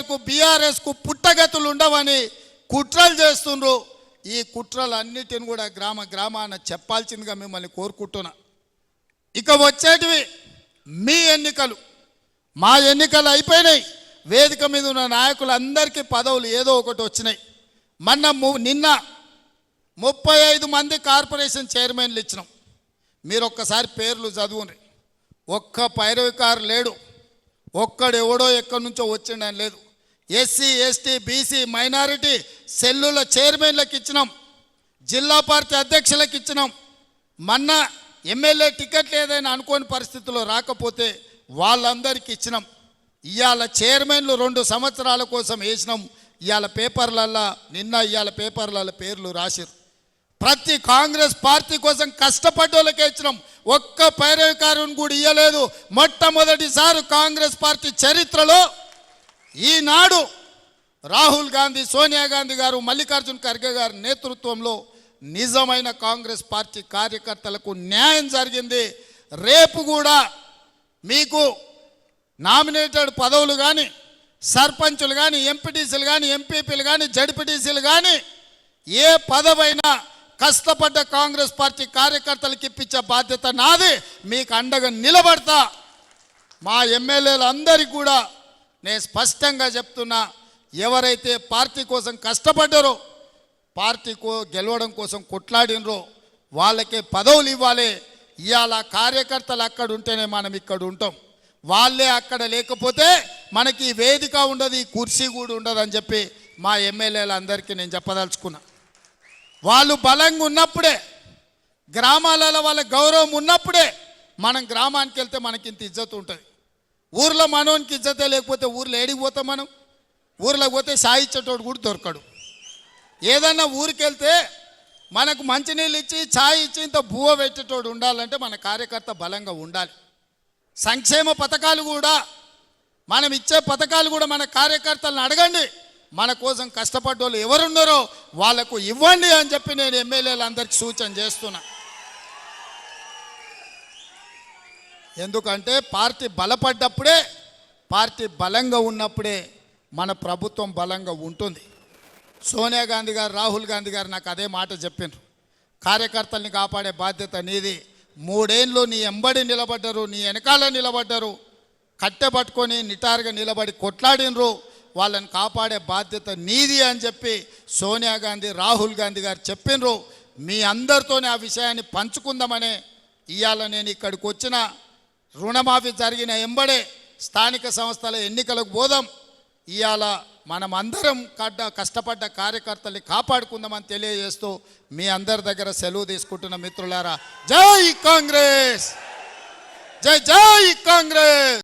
కేసీఆర్కు బీఆర్ఎస్కు పుట్టగతులు ఉండవని కుట్రలు చేస్తుండ్రు. ఈ కుట్రలన్నిటిని కూడా గ్రామ గ్రామాన చెప్పాల్సిందిగా మిమ్మల్ని కోరుకుంటున్నా. ఇక వచ్చేటివి మీ ఎన్నికలు. మా ఎన్నికలు అయిపోయినాయి. వేదిక మీద ఉన్న నాయకులందరికీ పదవులు ఏదో ఒకటి వచ్చినాయి. మొన్న ము- నిన్న ముప్పై ఐదు మంది కార్పొరేషన్ చైర్మన్లు ఇచ్చినాం. మీరు ఒక్కసారి పేర్లు చదువుని ఒక్క పైరవికారు లేడు. ఒక్కడెవడో ఎక్కడి నుంచో వచ్చిండని లేదు. ఎస్సీ ఎస్టీ బీసీ మైనారిటీ సెల్లుల చైర్మన్లకు ఇచ్చినాం. జిల్లా పార్టీ అధ్యక్షులకు ఇచ్చినాం. మొన్న ఎమ్మెల్యే టికెట్లు ఏదైనా అనుకోని పరిస్థితుల్లో రాకపోతే వాళ్ళందరికీ ఇచ్చినాం. ఇవాళ చైర్మన్లు రెండు సంవత్సరాల కోసం వేసినాం. ఇవాళ పేపర్లల్లో నిన్న ఇవాళ పేపర్లలో పేర్లు రాసిరు ప్రతి కాంగ్రెస్ పార్టీ కోసం కష్టపడ్డోళ్ళకే ఇచ్చినాం. ఒక్క పైరవికారుని కూడా ఇయ్యలేదు. మొట్టమొదటిసారి కాంగ్రెస్ పార్టీ చరిత్రలో ఈనాడు రాహుల్ గాంధీ సోనియా గాంధీ గారు మల్లికార్జున్ ఖర్గే గారి నేతృత్వంలో నిజమైన కాంగ్రెస్ పార్టీ కార్యకర్తలకు న్యాయం జరిగింది. రేపు కూడా మీకు నామినేటెడ్ పదవులు కానీ సర్పంచులు కానీ ఎంపీటీసీలు కానీ ఎంపీపీలు కానీ జడ్పీటీసీలు కానీ ఏ పదవైనా కష్టపడ్డ కాంగ్రెస్ పార్టీ కార్యకర్తలకు ఇప్పించే బాధ్యత నాది. మీకు అండగా నిలబడతా. మా ఎమ్మెల్యేలు అందరికీ కూడా నేను స్పష్టంగా చెప్తున్నా ఎవరైతే పార్టీ కోసం కష్టపడ్డారో పార్టీ కో గెలవడం కోసం కొట్లాడినరో వాళ్ళకే పదవులు ఇవ్వాలి. ఇవాళ కార్యకర్తలు అక్కడ ఉంటేనే మనం ఇక్కడ ఉంటాం. వాళ్ళే అక్కడ లేకపోతే మనకి వేదిక ఉండదు ఈ కుర్చీ కూడా ఉండదు అని చెప్పి మా ఎమ్మెల్యేలందరికీ నేను చెప్పదలుచుకున్నా. వాళ్ళు బలంగా ఉన్నప్పుడే గ్రామాలలో వాళ్ళ గౌరవం ఉన్నప్పుడే మనం గ్రామానికి వెళ్తే మనకి ఇంత ఇజ్జత్ ఉంటుంది. ఊర్లో మనోనికి ఇజ్జతే లేకపోతే ఊర్లో ఏడికి పోతాం మనం? ఊర్లోకి పోతే సాయిచ్చేటోడు కూడా దొరకడు. ఏదన్నా ఊరికి వెళ్తే మనకు మంచినీళ్ళు ఇచ్చి ఛాయ్ ఇచ్చి ఇంత బువ్వ పెట్టేటోడు ఉండాలంటే మన కార్యకర్త బలంగా ఉండాలి. సంక్షేమ పథకాలు కూడా మనం ఇచ్చే పథకాలు కూడా మన కార్యకర్తలను అడగండి. మన కోసం కష్టపడ్డోళ్ళు ఎవరున్నారో వాళ్ళకు ఇవ్వండి అని చెప్పి నేను ఎమ్మెల్యేలందరికీ సూచన చేస్తున్నా. ఎందుకంటే పార్టీ బలపడ్డప్పుడే పార్టీ బలంగా ఉన్నప్పుడే మన ప్రభుత్వం బలంగా ఉంటుంది. సోనియా గాంధీ గారు రాహుల్ గాంధీ గారు నాకు అదే మాట చెప్పిండ్రు కార్యకర్తల్ని కాపాడే బాధ్యత నీది. మూడేళ్ళు నీ ఎంబడి నిలబడ్డరు నీ వెనకాల నిలబడ్డరు. కట్టె పట్టుకొని నిటారుగా నిలబడి కొట్లాడినరు. వాళ్ళని కాపాడే బాధ్యత నీది అని చెప్పి సోనియా గాంధీ రాహుల్ గాంధీ గారు చెప్పినరు. మీ అందరితోనే ఆ విషయాన్ని పంచుకుందామనే ఇవాళ నేను ఇక్కడికి వచ్చిన రుణమాఫీ జరిగిన ఎంబడే స్థానిక సంస్థల ఎన్నికలకు పోదాం. ఇవాళ మనం అందరం కడ్డ కష్టపడ్డ కార్యకర్తల్ని కాపాడుకుందామని తెలియజేస్తూ మీ అందరి దగ్గర సెలవు తీసుకుంటున్న మిత్రులారా జై కాంగ్రెస్! జై జై కాంగ్రెస్!